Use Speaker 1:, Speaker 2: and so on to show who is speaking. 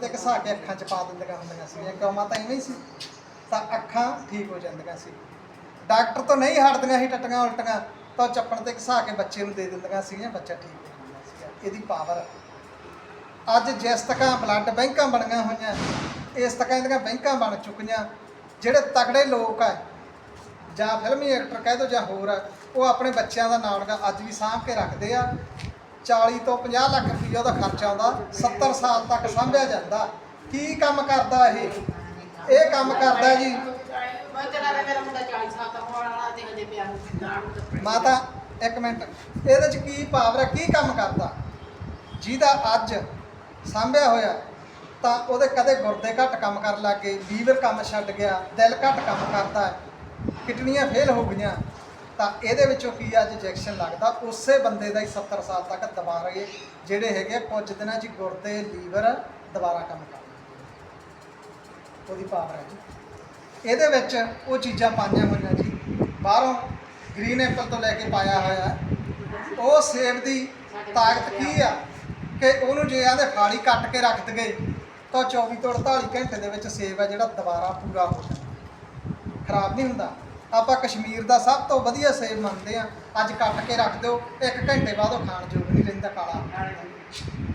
Speaker 1: ਤੇ ਘਸਾ ਕੇ ਅੱਖਾਂ 'ਚ ਪਾ ਦਿੰਦੀਆਂ ਹੁੰਦੀਆਂ ਸੀ ਕਿਉਂ ਤਾਂ ਇਵੇਂ ਹੀ ਸੀ। ਤਾਂ ਅੱਖਾਂ ਠੀਕ ਹੋ ਜਾਂਦੀਆਂ ਸੀ। ਡਾਕਟਰ ਤੋਂ ਨਹੀਂ ਹਟਦੀਆਂ ਸੀ ਟੱਟੀਆਂ ਉਲਟੀਆਂ, ਤਾਂ ਉਹ ਚੱਪਣ ਤੇ ਘਸਾ ਕੇ ਬੱਚੇ ਨੂੰ ਦੇ ਦਿੰਦੀਆਂ ਸੀਗੀਆਂ, ਬੱਚਾ ਠੀਕ ਹੋ ਜਾਂਦਾ ਸੀਗਾ, ਇਹਦੀ ਪਾਵਰ ਅੱਜ ਜਿਸ ਤਕਾਂ ਬਲੱਡ ਬੈਂਕਾਂ ਬਣੀਆਂ ਹੋਈਆਂ, ਇਸ ਤਕਾਂ ਇਹਦੀਆਂ ਬੈਂਕਾਂ ਬਣ ਚੁੱਕੀਆਂ, ਜਿਹੜੇ ਤਕੜੇ ਲੋਕ ਆ, ਜਾਂ ਫਿਲਮੀ ਐਕਟਰ ਕਹਿ ਦੋ ਜਾਂ ਹੋਰ ਆ, ਉਹ ਆਪਣੇ ਬੱਚਿਆਂ ਦਾ ਨਾਮ ਅੱਜ ਵੀ ਸਾਂਭ ਕੇ ਰੱਖਦੇ ਆ 40 ਤੋਂ 50 ਲੱਖ ਰੁਪਈਆ ਉਹਦਾ ਖਰਚਾ ਆਉਂਦਾ 70 ਸਾਲ ਤੱਕ ਸਾਂਭਿਆ ਜਾਂਦਾ। ਕੀ ਕੰਮ ਕਰਦਾ ਇਹ? ਇਹ ਕੰਮ ਕਰਦਾ ਜੀ। ਮਾਤਾ, ਇੱਕ ਮਿੰਟ। ਇਹਦੇ ਚ ਕੀ ਪਾਵਰ ਹੈ? ਕੀ ਕੰਮ ਕਰਦਾ? ਜਿਹਦਾ ਅੱਜ ਸਾਂਭਿਆ ਹੋਇਆ, ਤਾਂ ਉਹਦੇ ਕਦੇ ਗੁਰਦੇ ਘੱਟ ਕੰਮ ਕਰਨ ਲੱਗ ਗਏ ਲੀਵਰ ਕੰਮ ਛੱਡ ਗਿਆ, ਦਿਲ ਘੱਟ ਕੰਮ ਕਰਦਾ, ਕਿਡਨੀਆਂ ਫੇਲ ਹੋ ਗਈਆਂ। ਤਾਂ ਇਹਦੇ ਵਿੱਚੋਂ ਕੀ ਅੱਜ ਇੰਜੈਕਸ਼ਨ ਲੱਗਦਾ। ਉਸੇ ਬੰਦੇ ਦਾ ਹੀ 70 ਸਾਲ ਤੱਕ ਦੁਬਾਰਾ ਇਹ ਜਿਹੜੇ ਹੈਗੇ ਆ, ਕੁਝ ਦਿਨਾਂ 'ਚ ਗੁਰਦੇ ਲੀਵਰ ਦੁਬਾਰਾ ਕੰਮ ਕਰਦੇ ਉਹਦੀ ਪਾਵਰ ਹੈ ਜੀ। ਇਹਦੇ ਵਿੱਚ ਉਹ ਚੀਜ਼ਾਂ ਪਾਈਆਂ ਹੋਈਆਂ ਜੀ। ਬਾਹਰੋਂ ਗ੍ਰੀਨ ਐਪਲ ਤੋਂ ਲੈ ਕੇ ਪਾਇਆ ਹੋਇਆ ਉਹ ਸੇਬ ਦੀ ਤਾਕਤ ਕੀ ਆ ਕਿ ਉਹਨੂੰ ਜੇ ਆਂਦੇ ਫਾੜੀ ਕੱਟ ਕੇ ਰੱਖ ਦਗੇ ਤਾਂ 24 ਤੋਂ 48 ਘੰਟੇ ਦੇ ਵਿੱਚ ਸੇਬ ਆ ਜਿਹੜਾ ਦੁਬਾਰਾ ਪੂਰਾ ਹੋ ਜਾਂਦਾ ਖਰਾਬ ਨਹੀਂ ਹੁੰਦਾ। ਆਪਾਂ ਕਸ਼ਮੀਰ ਦਾ ਸਭ ਤੋਂ ਵਧੀਆ ਸੇਬ ਮੰਨਦੇ ਆ ਅੱਜ ਕੱਟ ਕੇ ਰੱਖ ਦਿਓ, ਇੱਕ ਘੰਟੇ ਬਾਅਦ ਉਹ ਖਾਣ ਯੋਗ ਨਹੀਂ ਰਹਿੰਦਾ ਕਾਲਾ।